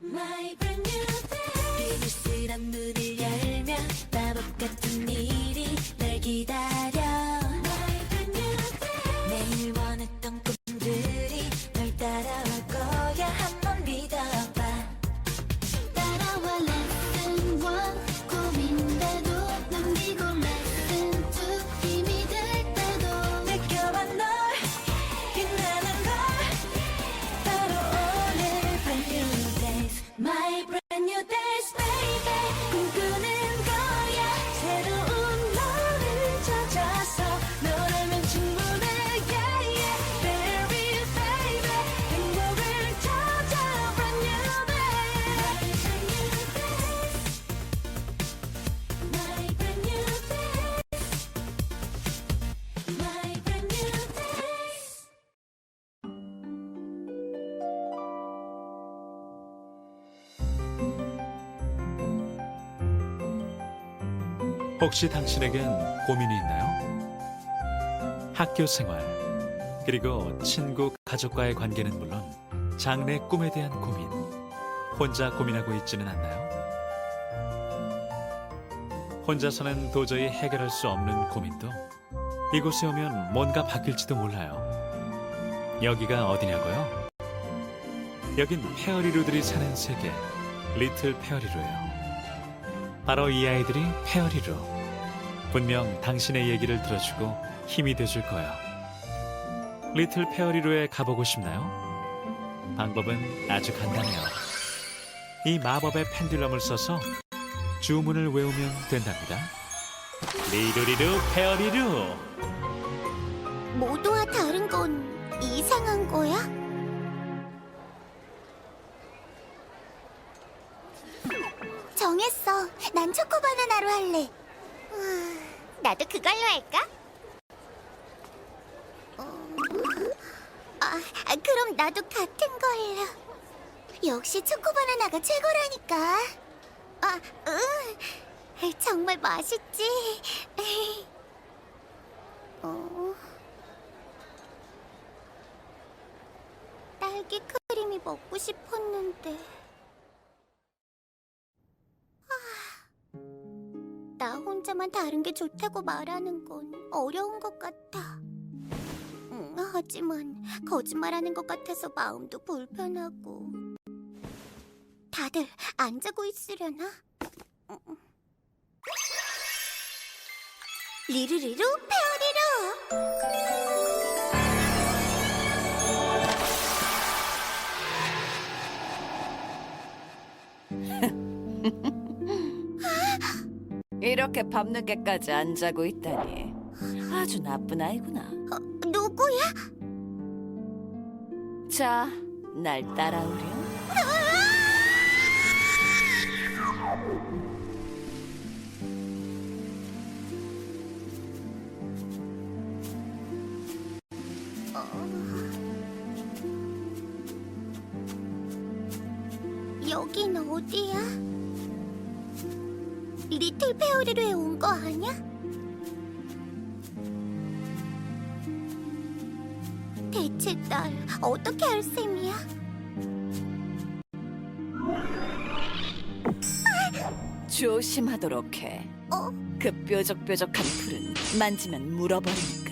My brand new 혹시 당신에겐 고민이 있나요? 학교 생활, 그리고 친구, 가족과의 관계는 물론 장래 꿈에 대한 고민, 혼자 고민하고 있지는 않나요? 혼자서는 도저히 해결할 수 없는 고민도 이곳에 오면 뭔가 바뀔지도 몰라요. 여기가 어디냐고요? 여긴 페어리루들이 사는 세계, 리틀 페어리루예요. 바로 이 아이들이 페어리루. 분명 당신의 얘기를 들어주고 힘이 돼줄 거야. 리틀 페어리루에 가보고 싶나요? 방법은 아주 간단해요. 이 마법의 펜듈럼을 써서 주문을 외우면 된답니다. 리루리루 페어리루. 모두와 다른 건 이상한 거야? 정했어. 난 초코바나나로 할래. 음, 나도 그걸로 할까? 어, 아, 아, 그럼 나도 같은 걸로. 역시 초코바나나가 최고라니까. 아, 응. 정말 맛있지. 어. 딸기 크림이 먹고 싶었는데. 혼자만 다른 게 좋다고 말하는 건 어려운 것 같아. 음, 하지만 거짓말하는 것 같아서 마음도 불편하고. 다들 안 자고 있으려나? 음. 리루리루 페어리루! 이렇게 밤늦게까지 안 자고 있다니 아주 나쁜 아이구나. 어, 누구야? 자, 날 따라오렴. 페어리루에 온 거 아니야? 대체 날 어떻게 할 셈이야? 조심하도록 해. 어? 그 뾰족뾰족한 풀은 만지면 물어버리니까.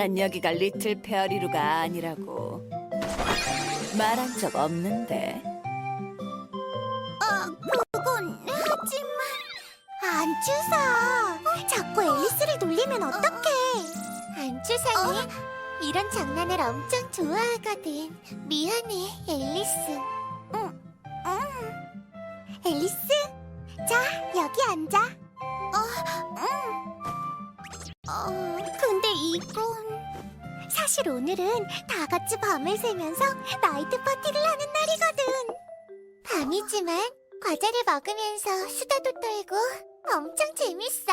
난 여기가 리틀 페어리루가 아니라고. 말한 적 없는데. 어, 그건 하지만 안 주사. 자꾸 앨리스를 놀리면 어떡해? 안 주사니? 이런 장난을 엄청 좋아하거든. 미안해, 앨리스. 응, 응. 앨리스, 자 여기 앉아. 사실 오늘은 다 같이 밤을 새면서 나이트 파티를 하는 날이거든. 밤이지만 과자를 먹으면서 수다도 떨고 엄청 재밌어.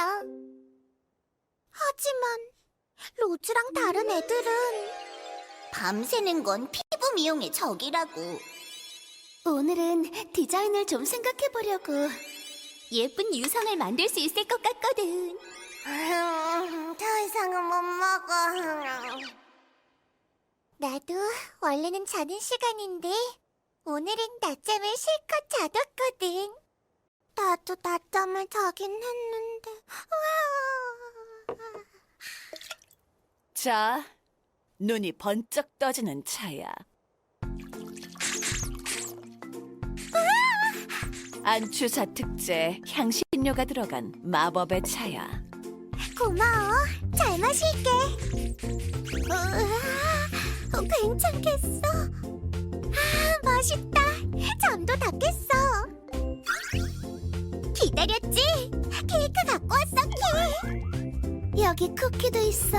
하지만 로즈랑 다른 애들은 밤새는 건 피부 미용의 적이라고. 오늘은 디자인을 좀 생각해 보려고. 예쁜 유성을 만들 수 있을 것 같거든. 더 이상은 못 먹어. 나도 원래는 자는 시간인데 오늘은 낮잠을 실컷 자뒀거든. 나도 낮잠을 자긴 했는데. 자, 눈이 번쩍 떠지는 차야. 안추사 특제 향신료가 들어간 마법의 차야. 고마워. 잘 마실게. 우와, 괜찮겠어. 아, 맛있다. 잠도 다 깼어. 기다렸지? 케이크 갖고 왔어, 케. 여기 쿠키도 있어.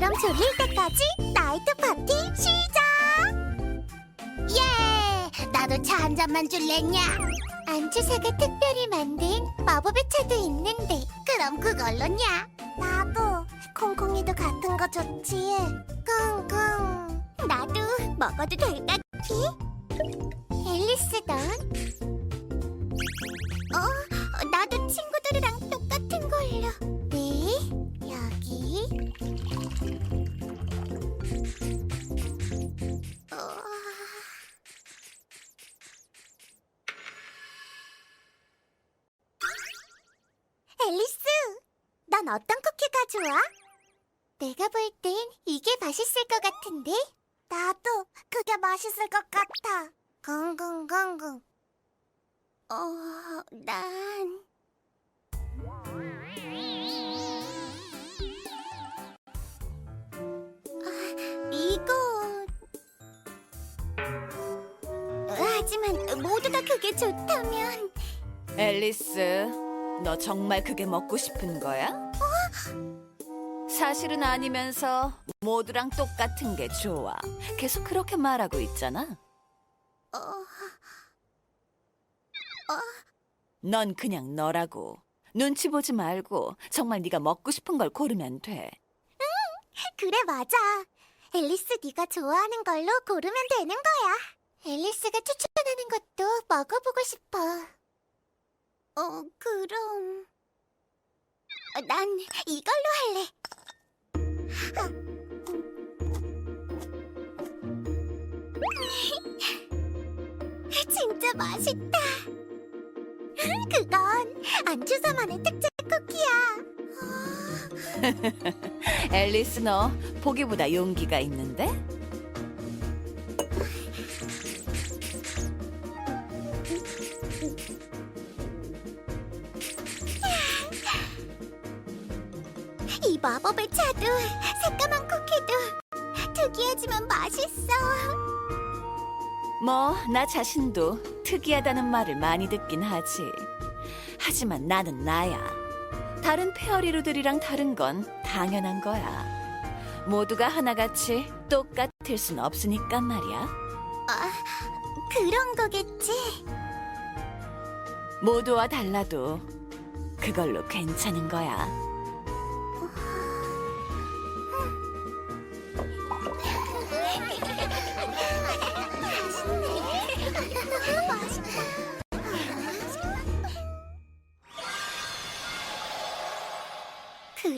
그럼 졸릴 때까지 나이트 파티 시작! 예! 나도 차 한 잔만 줄랬냐? 안주사가 특별히 만든 마법의 차도 있는데 그럼 그걸로냐? 나도 콩콩이도 같은 거 좋지? 끙끙 나도 먹어도 될까? 키? 앨리스 넌? 어떤 쿠키가 좋아? 내가 볼 땐 이게 맛있을 것 같은데? 나도 그게 맛있을 것 같아. 긍긍긍긍. 어, 난... 아, 이거... 하지만 모두 다 그게 좋다면... 앨리스, 너 정말 그게 먹고 싶은 거야? 사실은 아니면서 모두랑 똑같은 게 좋아. 계속 그렇게 말하고 있잖아. 어... 넌 그냥 너라고. 눈치 보지 말고 정말 네가 먹고 싶은 걸 고르면 돼. 그래 맞아. 앨리스 네가 좋아하는 걸로 고르면 되는 거야. 앨리스가 추천하는 것도 먹어보고 싶어. 어 그럼 어, 난 이걸로 할래. 진짜 맛있다. 그건 안주사만의 특제 쿠키야. 앨리스 너 보기보다 용기가 있는데? 차도 새까만 쿠키도 특이하지만 맛있어. 뭐 나 자신도 특이하다는 말을 많이 듣긴 하지. 하지만 나는 나야. 다른 페어리루들이랑 다른 건 당연한 거야. 모두가 하나같이 똑같을 순 없으니까 말이야. 아, 그런 거겠지. 모두와 달라도 그걸로 괜찮은 거야.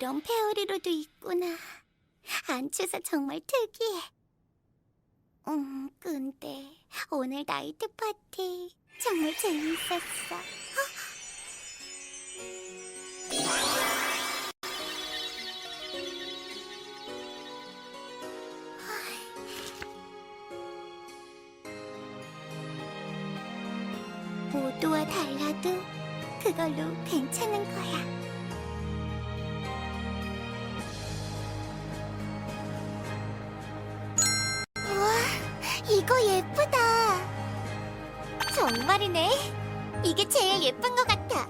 그런 페어리로도 있구나. 안추사 정말 특이해. 음, 근데 오늘 나이트 파티 정말 재밌었어. 모두와 달라도 그걸로 괜찮은 거야. 이거 예쁘다. 정말이네. 이게 제일 예쁜 것 같아.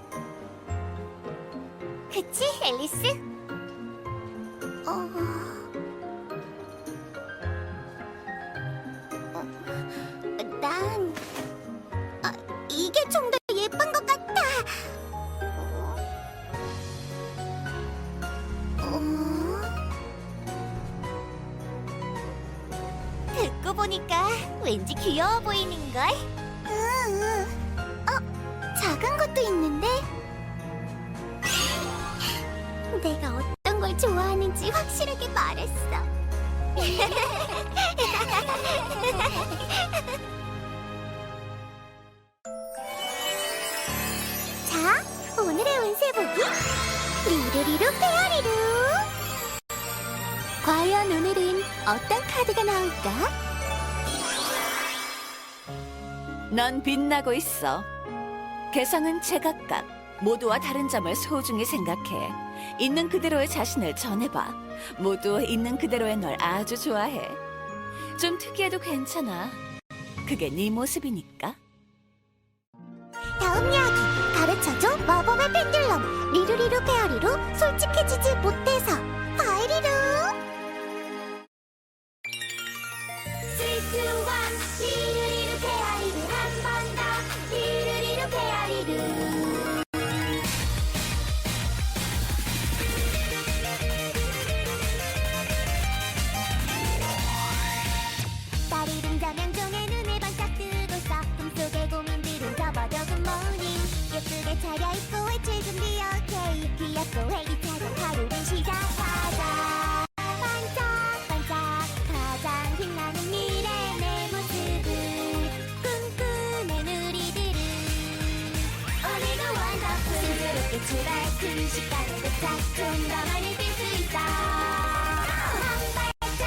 그치, 앨리스? 어... 왠지 귀여워 보이는걸? 응. 어, 작은 것도 있는데? 내가 어떤 걸 좋아하는지 확실하게 말했어. 자, 오늘의 운세 보기. 리루리루 페어리루. 과연 오늘은 어떤 카드가 나올까? 넌 빛나고 있어. 개성은 제각각. 모두와 다른 점을 소중히 생각해. 있는 그대로의 자신을 전해봐. 모두 있는 그대로의 널 아주 좋아해. 좀 특이해도 괜찮아. 그게 네 모습이니까. 다음 이야기 가르쳐줘 마법의 펜듈럼 리루리루 페어리루 솔직해지지 못해서 순조롭게 출발 그 시간에 도착 좀더 많이 뛸 수 있어. 한 발짝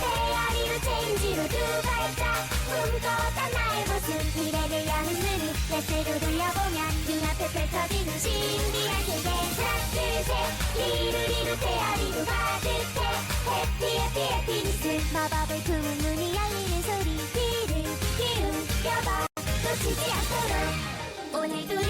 페아리로 체인지로 두 발짝 꿈꿔던 나의 모습. 미래를 여는 눈을 레스로 돌려보면 눈앞에 펼쳐지는 신비한 세계. 둘셋 리루리루 페아리로 가득해. 해피 해피 해피니스. 마법을 품은 문이 열리는 소리. 귀를 기울여봐. 놓치지 않도록. 오늘도